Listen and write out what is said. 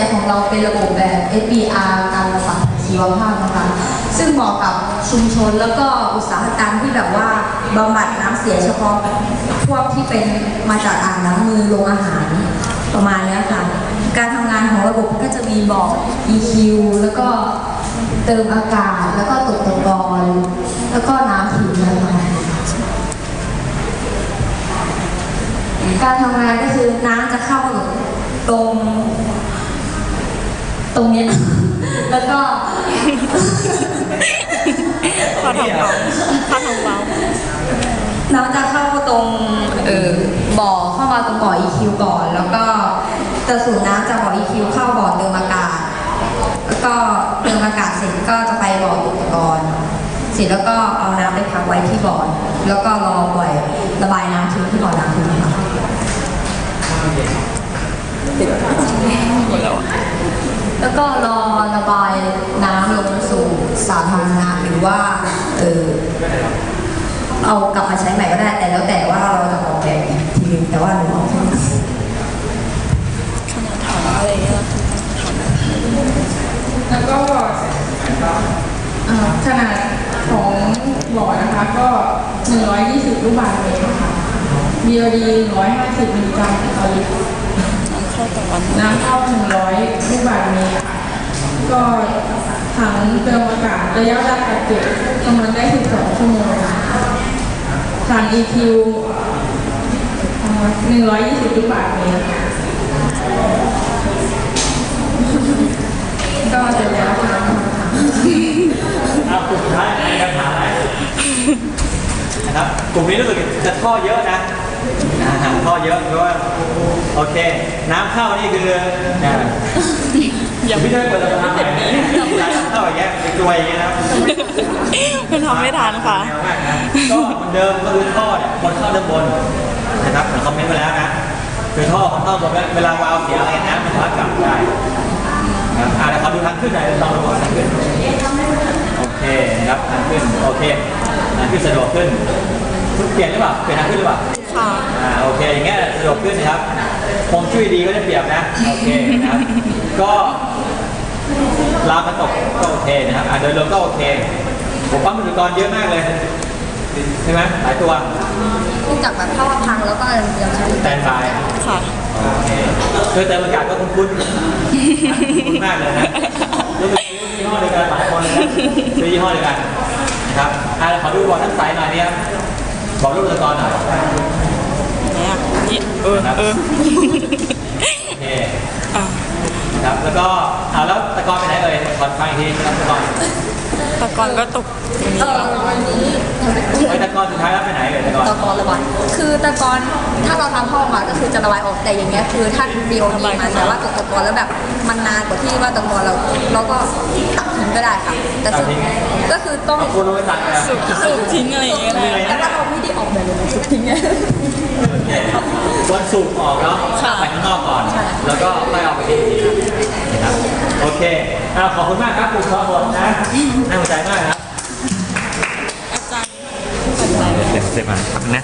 สียของเราเป็นระบบแบบ SBR การประสานชีวภาพนะคะซึ่งเหมาะกับชุมชนแล้วก็อุตสาหกรรมที่แบบว่าบำบัดน้ำเสียเฉพาะพวกที่เป็นมาจากอ่างน้ำมือโรงอาหารประมาณนี้ค่ะ การทำงานของระบบก็จะมีบอก EQ แล้วก็เติมอากาศแล้วก็ตกตะกอนแล้วก็น้ำผิวนะคะการทำงานก็คือน้ำจะเข้าตรง ตรงเนี้ย แล้วก็ข้าวทองเบาข้าวทองเบาน้ำจะเข้าตรงเออบ่อเข้ามาตรงบ่อ EQ ก่อน แล้วก็จะสูบน้ำจากบ่อ EQ เข้าบ่อเติมอากาศ แล้วก็เติมอากาศเสร็จก็จะไปบ่ออุปกรณ์ เสร็จแล้วก็เอาน้ำไปพักไว้ที่บ่อ แล้วก็รอปล่อยระบายน้ำทิ้งที่บ่อน้ำทิ้งค่ะ หมดแล้วอะ แล้วก็รอระบายน้ำลงสู่สาธารณะหรือว่าเออเอากลับมาใช้ใหม่ก็ได้ แต่แล้วแต่ว่าเราจะออกแบบทีนึงแต่ว่าหนูออกแค่นี้ขนาดถังอะไรเงี้ยแล้วก็เอ่อขนาดของบ่อนะคะก็ 120 ลูกบาศก์เมตรค่ะ BOD 150มิลลิกรัมต่อลิตรน้ เข้าตะวันน้ำเข้า100ลูกบาศก์เมตรค่ะก็ถังเติมอากาศระยะเวลากักเก็บประมาณได้12ชั่วโมงถัง EQ เอ่อ120ลูกบาศก์เมตรค่ะก็จะแล้วค่ะเอากลุ่มสุดท้ายมีคำถามอะไรนะครับกลุ่มนี้รู้สึกจะท่อเยอะนะนะฮะท่อเยอะเพราะว่า โอเค น้ำเข้านี่คืออ่าอย่าพี่เต้ยเปิดลำทางไหนน้ำเข้าอย่างเงี้ยเป็นตัวอย่างเงี้ยนะครับมันทำไม่ทันค่ะแนวมากนะก็เหมือนเดิมก็คือท่อเนี่ยคนเข้าด้านบนนะครับเหมือนคอมเมนต์ไปแล้วนะคือท่อคนเข้าบนเวลาวาล์วเสียอะไรน้ำมันสามารถกลับได้นะครับอ่าเดี๋ยวขอดูทางขึ้นหน่อยลองดูก่อนทางขึ้นโอเคนะครับทางขึ้นโอเคทางขึ้นสะดวกขึ้นเปลี่ยนหรือเปล่าเปลี่ยนทางขึ้นหรือเปล่าค่ะอ่าโอเคอย่างเงี้ยสะดวกขึ้นนะครับ คงช่วยดีก็จะเปรียบนะ โอเคนะครับ ก็ราวกระตกก็โอเคนะครับอ่าโดยรวมก็โอเค ผมปั๊มอุปกรณ์เยอะมากเลย ใช่ไหมหลายตัวเนื่องจากแบบถ้าว่าพังแล้วก็ยังใช้แตนบาย ค่ะ โอเคเคยเติมอากาศก็คุ้นๆนะคุ้นมากเลยนะรู้สึกซื้อยี่ห้อเดียวกันหลายคนเลยนะซื้อยี่ห้อเดียวกันนะครับอ่าขอดูบอลทั้งสายหน่อยเนี่ยบอกรูปอุปกรณ์หน่อยเนี่ยนี่ เออเออโอเคอะครับแล้วก็เอาแล้วตะกอนไปไหนเอ่ยขอฟังอีกทีครับตะกอนตะกอนก็ตกตรงนี้เออวันนี้ทำเป็นไอ้ตะกอนสุดท้ายแล้วไปไหนเอ่ยตะกอนตะกอนระบายคือตะกอนถ้าเราทำห้องมาก็คือจะระบายออกแต่อย่างเงี้ยคือถ้าดีโอดีมาแต่ว่าตกตะกอนแล้วแบบมันนานกว่าที่ว่าตะกอนเราเราก็ตัดทิ้งก็ได้ค่ะแต่สุดก็คือต้องเอาคุณลงไปตัดไปอะสูบสูบทิ้งอะไรอย่างเงี้ยได้แต่ว่าเราไม่ได้ ออกแบบเลยสุดทิ้งไงวันสูบออกเนาะค่ะไปข้างนอกก่อน ใช่ แล้วก็ไปออกไปที่นะครับโอเคเอาขอบคุณมากครับคุณชอบหมดนะน่าสนใจมากครับอาจารย์ เดี๋ยวเสร็จมาครับนะ